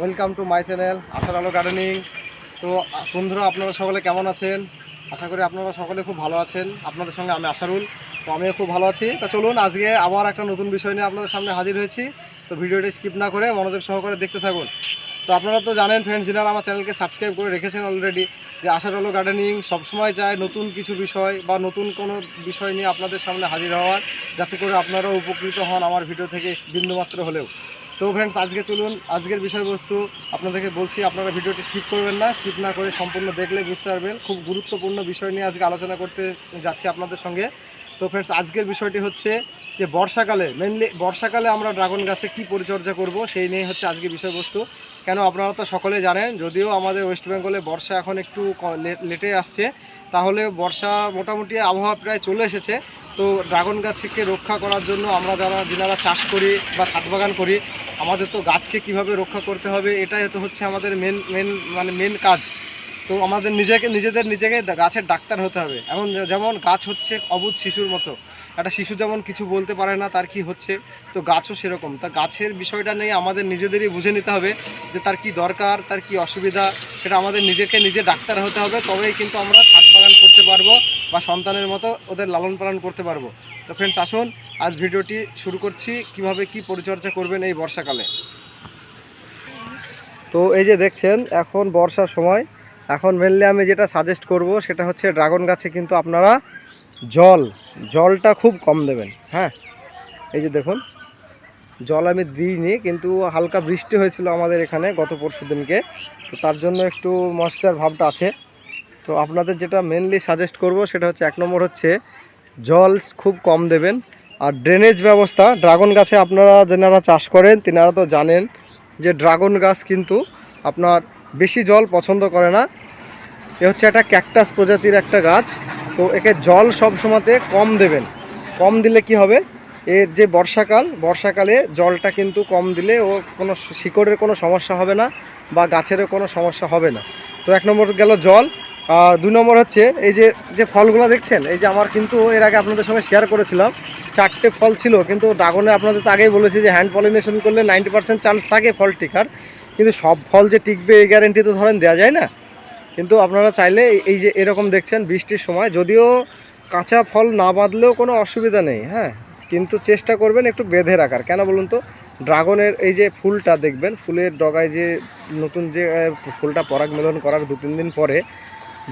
Welcome to my channel আশার আলো gardening. তো, বন্ধুরা, আপনারা সকলে কেমন আছেন? আশা করি আপনারা সকলে খুব ভালো আছেন। আপনাদের সঙ্গে আমি আশারুল, তো আমিও খুব ভালো আছি। তো চলুন, আজকে আবার একটা নতুন বিষয় নিয়ে আপনাদের সামনে হাজির হয়েছি। তো ভিডিওটি স্কিপ না করে মনোযোগ সহকারে দেখতে থাকুন। তো আপনারা তো জানেন ফ্রেন্ডস যিনারা আমার চ্যানেলকে সাবস্ক্রাইব করে রেখেছেন অলরেডি যে আশার আলো গার্ডেনিং সবসময় চায় নতুন কিছু বিষয় বা নতুন কোনো বিষয় নিয়ে আপনাদের সামনে হাজির হওয়ার, যাতে করে আপনারাও উপকৃত হন আমার ভিডিও থেকে বিন্দুমাত্র হলেও। তো ফ্রেন্ডস আজকে চলুন, আজকের বিষয়বস্তু আপনাদেরকে বলছি, আপনারা ভিডিওটি স্কিপ করবেন না স্কিপ না করে সম্পূর্ণ দেখলে বুঝতে পারবেন। খুব গুরুত্বপূর্ণ বিষয় নিয়ে আজকে আলোচনা করতে যাচ্ছি আপনাদের সঙ্গে। তো ফ্রেন্ডস আজকের বিষয়টি হচ্ছে যে বর্ষাকালে মেনলি বর্ষাকালে আমরা ড্রাগন গাছে কি পরিচর্যা করব, সেই নিয়ে হচ্ছে আজকে বিষয়বস্তু। কেন আপনারা তো সকলে জানেন, যদিও আমাদের ওয়েস্ট বেঙ্গলে বর্ষা এখন একটু লেটে আসছে, তাহলে বর্ষা মোটামুটি আবহাওয়া প্রায় চলে এসেছে। তো ড্রাগন গাছকে রক্ষা করার জন্য আমরা যারা যারা চাষ করি বা ছাদ বাগান করি আমাদের তো গাছকে কীভাবে রক্ষা করতে হবে, এটাই তো হচ্ছে আমাদের মেন মেন মানে মেন কাজ। তো আমাদের নিজেকে, নিজেদের নিজেকে গাছের ডাক্তার হতে হবে। এখন যে- যেমন গাছ হচ্ছে অবুধ শিশুর মতো। একটা শিশু যেমন কিছু বলতে পারে না, তার কি হচ্ছে? তো গাছও সেরকম। তা গাছের বিষয়টা নিয়ে আমাদের নিজেদেরই বুঝে নিতে হবে যে তার কি দরকার, তার কি অসুবিধা, সেটা আমাদের নিজেকে নিজে ডাক্তার হতে হবে। তবেই কিন্তু আমরা পারব বা সন্তানের মতো ওদের লালন পালন করতে পারব। তো ফ্রেন্ডস আসুন, আজ ভিডিওটি শুরু করছি, কীভাবে কি পরিচর্যা করবেন এই বর্ষাকালে। তো এই যে দেখছেন, এখন বর্ষার সময়। এখন মেনলি আমি যেটা সাজেস্ট করব, সেটা হচ্ছে ড্রাগন গাছে কিন্তু আপনারা জল, জলটা খুব কম দেবেন হ্যাঁ? এই যে দেখুন, জল আমি দিইনি, কিন্তু হালকা বৃষ্টি হয়েছিল আমাদের এখানে গত পরশু দিনকে তো তার জন্য একটু ময়শ্চার ভাবটা আছে। তো আপনাদের যেটা মেনলি সাজেস্ট করব সেটা হচ্ছে এক নম্বর হচ্ছে, জল খুব কম দেবেন। আর ড্রেনেজ ব্যবস্থা, ড্রাগন গাছে আপনারা যেনারা চাষ করেন, তেনারা তো জানেন যে ড্রাগন গাছ কিন্তু আপনার বেশি জল পছন্দ করে না। এ হচ্ছে একটা ক্যাকটাস প্রজাতির একটা গাছ, তো একে জল সব সময়তে কম দেবেন। কম দিলে কি হবে? এর যে বর্ষাকাল, বর্ষাকালে জলটা কিন্তু কম দিলে ও কোনো শিকড়ের কোনো সমস্যা হবে না বা গাছেরও কোনো সমস্যা হবে না। তো এক নম্বর গেল জল আর দুই নম্বর হচ্ছে, এই যে যে ফলগুলো দেখছেন, এই যে আমার কিন্তু এর আগে আপনাদের সঙ্গে শেয়ার করেছিলাম, চারটে ফল ছিল, কিন্তু ড্রাগনে আপনাদের তো আগেই বলেছি যে হ্যান্ড পলিনেশন করলে নাইনটি পার্সেন্ট চান্স থাকে ফল টিকার, কিন্তু সব ফল যে টিকবে এই গ্যারেন্টি তো ধরেন দেওয়া যায় না। কিন্তু আপনারা চাইলে এই যে এরকম দেখছেন বৃষ্টির সময়, যদিও কাঁচা ফল না বাঁধলেও কোনো অসুবিধা নেই হ্যাঁ কিন্তু চেষ্টা করবেন একটু বেঁধে রাখার। কেন বলুন তো, ড্রাগনের এই যে ফুলটা দেখবেন, ফুলের ডগায় যে নতুন যে ফুলটা পরাগ মেলন করার দু তিন দিন পরে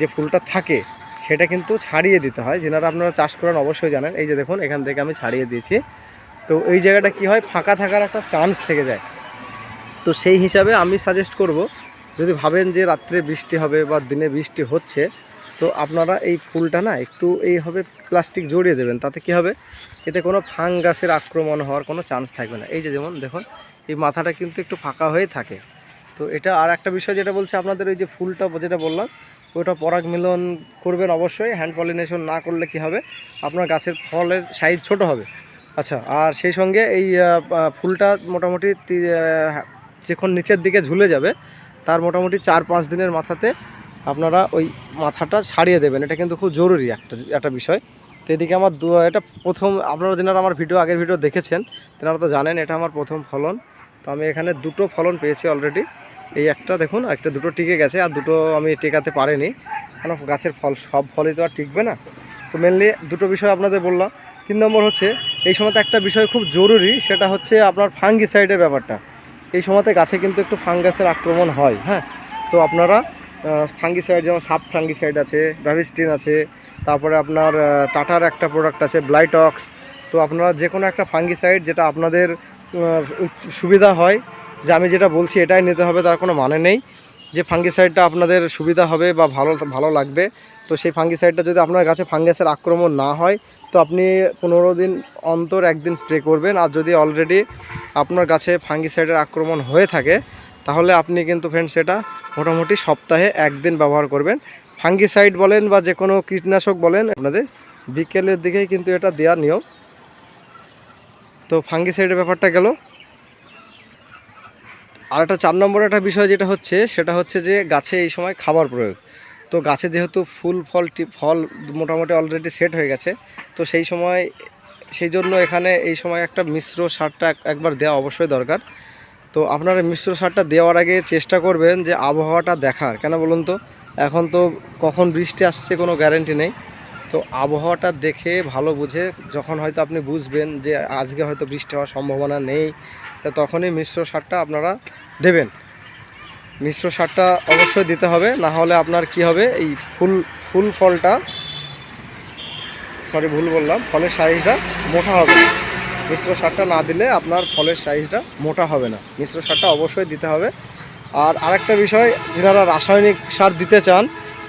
যে ফুলটা থাকে, সেটা কিন্তু ছাড়িয়ে দিতে হয়। যেনারা আপনারা চাষ করেন অবশ্যই জানেন। এই যে দেখুন, এখান থেকে আমি ছাড়িয়ে দিয়েছি। তো এই জায়গাটা কি হয়? ফাঁকা থাকার একটা চান্স থেকে যায়। তো সেই হিসাবে আমি সাজেস্ট করব, যদি ভাবেন যে রাত্রে বৃষ্টি হবে বা দিনে বৃষ্টি হচ্ছে, তো আপনারা এই ফুলটা না একটু এইভাবে প্লাস্টিক জড়িয়ে দেবেন। তাতে কি হবে? এতে কোনো ফাঙ্গাসের আক্রমণ হওয়ার কোনো চান্স থাকবে না। এই যে যেমন দেখুন, এই মাথাটা কিন্তু একটু ফাঁকা হয়ে থাকে। তো এটা আর একটা বিষয় যেটা বলছে আপনাদের, ওই যে ফুলটা যেটা বললাম ওটা পরাগ মিলন করবেন অবশ্যই হ্যান্ড পলিনেশন না করলে কি হবে? আপনার গাছের ফলের সাইজ ছোট হবে। আচ্ছা আর সেই সঙ্গে এই ফুলটা মোটামুটি যখন নিচের দিকে ঝুলে যাবে, তার মোটামুটি চার পাঁচ দিনের মাথাতে আপনারা ওই মাথাটা ছাড়িয়ে দেবেন। এটা কিন্তু খুব জরুরি একটা একটা বিষয়। তো এদিকে আমার দু- এটা প্রথম, আপনারা যেনারা আমার ভিডিও, আগের ভিডিও দেখেছেন, তেনারা তো জানেন এটা আমার প্রথম ফলন। তো আমি এখানে দুটো ফলন পেয়েছি অলরেডি এই একটা দেখুন একটা দুটো টিকে গেছে, আর দুটো আমি টেকাতে পারিনি। কারণ গাছের ফল, সব ফলই তো আর টিকবে না। তো মেনলি দুটো বিষয় আপনাদের বললাম। তিন নম্বর হচ্ছে, এই সময়তে একটা বিষয় খুব জরুরি, সেটা হচ্ছে আপনার ফাঙ্গিসাইডের ব্যাপারটা। এই সময়তে গাছে কিন্তু একটু ফাঙ্গাসের আক্রমণ হয় হ্যাঁ? তো আপনারা ফাঙ্গিসাইড যেমন সাব ফাঙ্গিসাইড আছে ভ্যাভিস্টিন আছে, তারপরে আপনার টাটার একটা প্রোডাক্ট আছে ব্লাইটক্স তো আপনারা যে কোনো একটা ফাঙ্গিসাইড যেটা আপনাদের সুবিধা হয় যে আমি যেটা বলছি এটাই নিতে হবে, তার কোনো মানে নেই। যে ফাঙ্গিসাইডটা আপনাদের সুবিধা হবে বা ভালো ভালো লাগবে, তো সেই ফাঙ্গিসাইডটা যদি আপনার গাছে ফাঙ্গাসের আক্রমণ না হয়, তো আপনি পনেরো দিন অন্তর একদিন স্প্রে করবেন। আর যদি অলরেডি আপনার গাছে ফাঙ্গিসাইডের আক্রমণ হয়ে থাকে, তাহলে আপনি কিন্তু ফ্রেন্ড সেটা মোটামুটি সপ্তাহে একদিন ব্যবহার করবেন। ফাঙ্গিসাইড বলেন বা যে কোনো কীটনাশক বলেন, আপনাদের বিকেলের দিকেই কিন্তু এটা দেওয়ার নিয়ম। তো ফাঙ্গিসাইডের ব্যাপারটা গেল। আর একটা চার নম্বর একটা বিষয় যেটা হচ্ছে, সেটা হচ্ছে যে গাছে এই সময় খাবার প্রয়োগ। তো গাছে যেহেতু ফুল, ফল ফল মোটামুটি অলরেডি সেট হয়ে গেছে, তো সেই সময়, সেই জন্য এখানে এই সময় একটা মিশ্র সারটা একবার দেওয়া অবশ্যই দরকার। তো আপনারা মিশ্র সারটা দেওয়ার আগে চেষ্টা করবেন যে আবহাওয়াটা দেখার। কেন বলুন তো? এখন তো কখন বৃষ্টি আসছে কোনো গ্যারেন্টি নেই। তো আবহাওয়াটা দেখে, ভালো বুঝে যখন হয়তো আপনি বুঝবেন যে আজকে হয়তো বৃষ্টি হওয়ার সম্ভাবনা নেই তা তখনই মিশ্র সারটা আপনারা দেবেন। মিশ্র সারটা অবশ্যই দিতে হবে, না হলে আপনার কি হবে, এই ফুল ফুল ফলটা, সরি ভুল বললাম, ফলের সাইজটা মোটা হবে না। মিশ্র সারটা না দিলে আপনার ফলের সাইজটা মোটা হবে না। মিশ্র সারটা অবশ্যই দিতে হবে। আর আরেকটা বিষয়, যারা রাসায়নিক সার দিতে চান,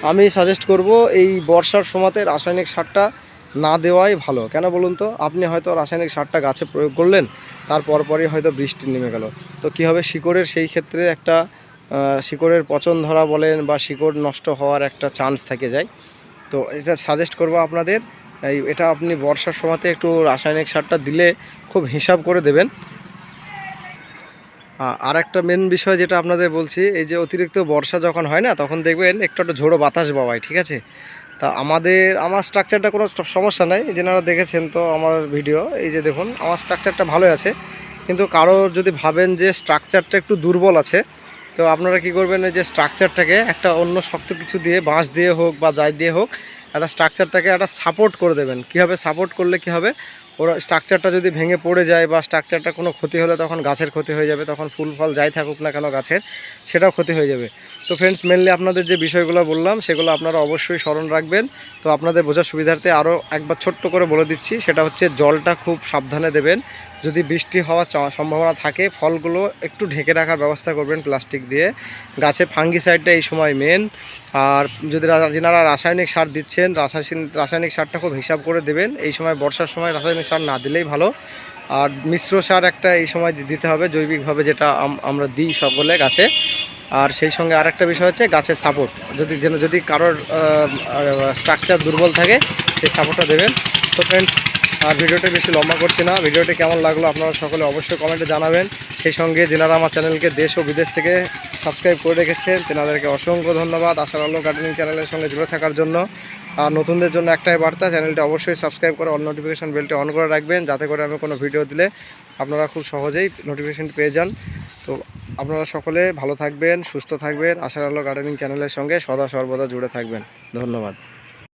আমি সাজেস্ট করব এই বর্ষার সময়তে রাসায়নিক সারটা না দেওয়াই ভালো। কেন বলুন তো? আপনি হয়তো রাসায়নিক সারটা গাছে প্রয়োগ করলেন, তার পরপরই হয়তো বৃষ্টি নেমে গেল। তো কী হবে? শিকড়ের সেই ক্ষেত্রে একটা শিকড়ের পচন ধরা বলেন বা শিকড় নষ্ট হওয়ার একটা চান্স থেকে যায়। তো এটা সাজেস্ট করব আপনাদের, এই এটা আপনি বর্ষার সময়তে একটু রাসায়নিক সারটা দিলে খুব হিসাব করে দেবেন। আর একটা মেন বিষয় যেটা আপনাদের বলছি, এই যে অতিরিক্ত বর্ষা যখন হয় না, তখন দেখবেন একটু একটা ঝোড়ো বাতাস বাবায় ঠিক আছে? তা আমাদের, আমার স্ট্রাকচারটা কোনো সমস্যা নাই, যেনারা দেখেছেন তো আমার ভিডিও এই যে দেখুন, আমার স্ট্রাকচারটা ভালোই আছে, কিন্তু কারও যদি ভাবেন যে স্ট্রাকচারটা একটু দুর্বল আছে, তো আপনারা কি করবেন যে স্ট্রাকচারটাকে একটা অন্য শক্ত কিছু দিয়ে, বাঁশ দিয়ে হোক বা যাই দিয়ে হোক, একটা স্ট্রাকচারটাকে একটা সাপোর্ট করে দেবেন। কীভাবে সাপোর্ট করলে কি হবে? ওরা স্ট্রাকচারটা যদি ভেঙে পড়ে যায় বা স্ট্রাকচারটা কোনো ক্ষতি হলে তখন গাছের ক্ষতি হয়ে যাবে, তখন ফুল ফল যাই থাকুক না কেন গাছের, সেটাও ক্ষতি হয়ে যাবে। তো ফ্রেন্ডস মেনলি আপনাদের যে বিষয়গুলো বললাম, সেগুলো আপনারা অবশ্যই স্মরণ রাখবেন। তো আপনাদের বোঝার সুবিধার্থে আরও একবার ছোট্ট করে বলে দিচ্ছি, সেটা হচ্ছে জলটা খুব সাবধানে দেবেন। যদি বৃষ্টি হওয়ার সম্ভাবনা থাকে, ফলগুলো একটু ঢেকে রাখার ব্যবস্থা করবেন প্লাস্টিক দিয়ে। গাছে ফাঙ্গিসাইডটা এই সময় মেন আর যদি যেনারা রাসায়নিক সার দিচ্ছেন রাসায়নিক রাসায়নিক সারটা খুব হিসাব করে দেবেন। এই সময় বর্ষার সময় রাসায়নিক সার না দিলেই ভালো। আর মিশ্র সার একটা এই সময় দিতে হবে জৈবিকভাবে, যেটা আমরা দিই সকলে গাছে। আর সেই সঙ্গে আরেকটা বিষয় হচ্ছে গাছের সাপোর্ট যদি যেন যদি কারোর স্ট্রাকচার দুর্বল থাকে, সেই সাপোর্টটা দেবেন। তো ফ্রেন্ডস আর ভিডিওটা বেশি লম্বা করছি না। ভিডিওটি কেমন লাগল আপনারা সকলে অবশ্যই কমেন্টে জানাবেন। সেই সঙ্গে যেনারা আমার চ্যানেলকে দেশ ও বিদেশ থেকে সাবস্ক্রাইব করে রেখেছেন, তেনাদেরকে অসংখ্য ধন্যবাদ। আশার আলো গার্ডেনিং চ্যানেলের সঙ্গে জুড়ে থাকার জন্য। আর নতুনদের জন্য একটাই বার্তা, চ্যানেলটি অবশ্যই সাবস্ক্রাইব করে অল নোটিফিকেশন বেলটি অন করে রাখবেন, যাতে করে আমি কোনো ভিডিও দিলে আপনারা খুব সহজেই নোটিফিকেশন পেয়ে যান। তো আপনারা সকলে ভালো থাকবেন, সুস্থ থাকবেন। আশার আলো গার্ডেনিং চ্যানেলের সঙ্গে সদা সর্বদা জুড়ে থাকবেন। ধন্যবাদ।